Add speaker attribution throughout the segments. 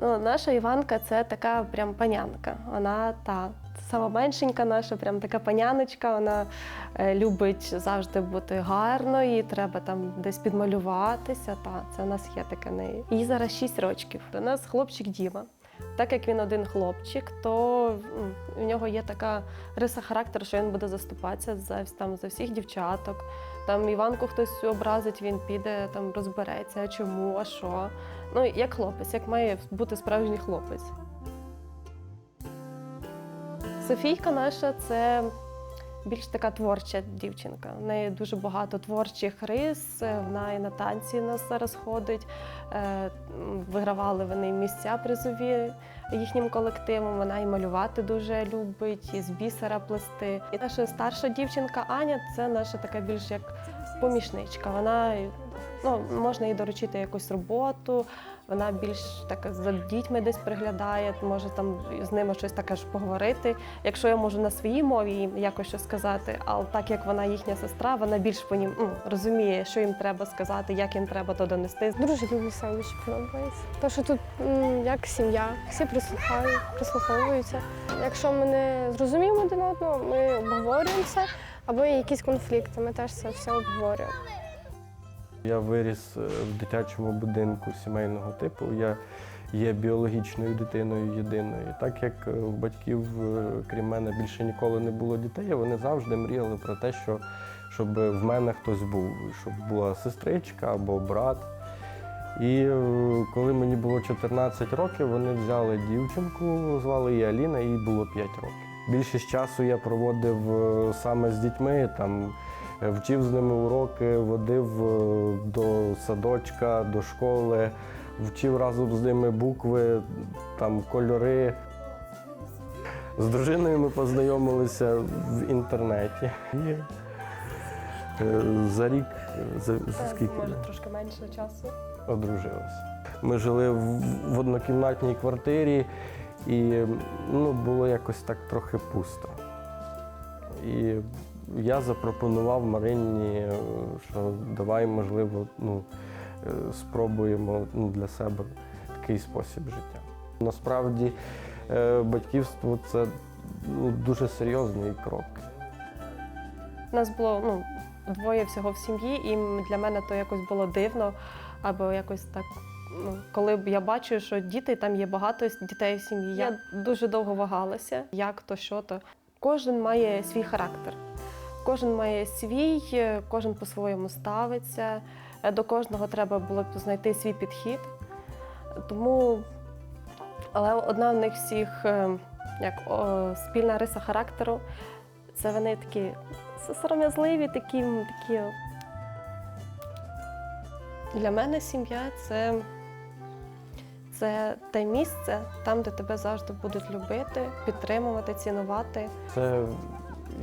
Speaker 1: Ну, наша Іванка це така прям панянка. Вона та сама наша, прям така паняночка. Вона е, любить завжди бути гарною, треба там десь підмалюватися. Та це у нас є таке неї. Їй зараз 6 років. У нас хлопчик Діма. Так як він один хлопчик, то в нього є така риса характеру, що він буде заступатися за, там, за всіх дівчаток. Там Іванку хтось образить, він піде, там розбереться, чому, а що. Ну, як хлопець, як має бути справжній хлопець. Софійка наша це більш така творча дівчинка. В неї дуже багато творчих рис. е, Вона і на танці нас зараз ходить. Е, Вигравали вони місця призові їхнім колективом. Вона і малювати дуже любить, і з бісера плести. І наша старша дівчинка Аня це наша така більш як помічничка. Вона ну, можна їй доручити якусь роботу. Вона більш така за дітьми десь приглядає, може там з ними щось таке ж поговорити. Якщо я можу на своїй мові їм якось щось сказати, але так як вона їхня сестра, вона більш по нім ну, розуміє, що їм треба сказати, як їм треба то донести.
Speaker 2: Дружелюбне селище подобається. Тому що тут як сім'я, всі прислухають, прислуховуються. Якщо ми не зрозуміємо один одного, ми обговорюємо це, або якісь конфлікти, ми теж це все обговорюємо.
Speaker 3: Я виріс е, в дитячому будинку сімейного типу. Я є біологічною дитиною єдиною. Так як е, у батьків, е, крім мене, більше ніколи не було дітей, вони завжди мріяли про те, що, щоб в мене хтось був, щоб була сестричка або брат. І е, коли мені було 14 років, вони взяли дівчинку, звали її Аліна, їй було 5 років. Більшість часу я проводив е, саме з дітьми, там е, вчив з ними уроки, водив е, до садочка, до школи, вчив разом з ними букви, там кольори. З дружиною ми познайомилися в інтернеті. Е, за рік, за, за скільки?
Speaker 1: може трошки менше часу.
Speaker 3: одружилися. Ми жили в, в однокімнатній квартирі, і ну, було якось так трохи пусто. І я запропонував Марині, е, що давай, можливо, ну, е, спробуємо ну, для себе такий спосіб життя. Насправді, е, батьківство це ну, дуже серйозний крок.
Speaker 1: У Нас було ну, двоє всього в сім'ї, і для мене то якось було дивно, або якось так. Ну, коли б я бачу, що діти там є багато дітей в сім'ї, я дуже довго вагалася, як то, що то. Кожен має свій характер, кожен має свій, е, кожен по-своєму ставиться. Е, До кожного треба було б знайти свій підхід. Тому, але одна в них всіх е, як о, спільна риса характеру це вони такі сором'язливі, такі, такі. Для мене сім'я це, це те місце, там, де тебе завжди будуть любити, підтримувати, цінувати.
Speaker 3: Це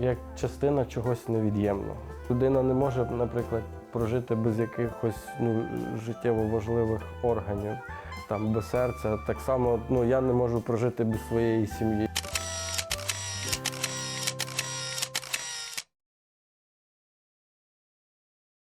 Speaker 3: як частина чогось невід'ємного. Людина не може, наприклад, прожити без якихось ну, життєво важливих органів, там без серця. Так само ну, я не можу прожити без своєї сім'ї.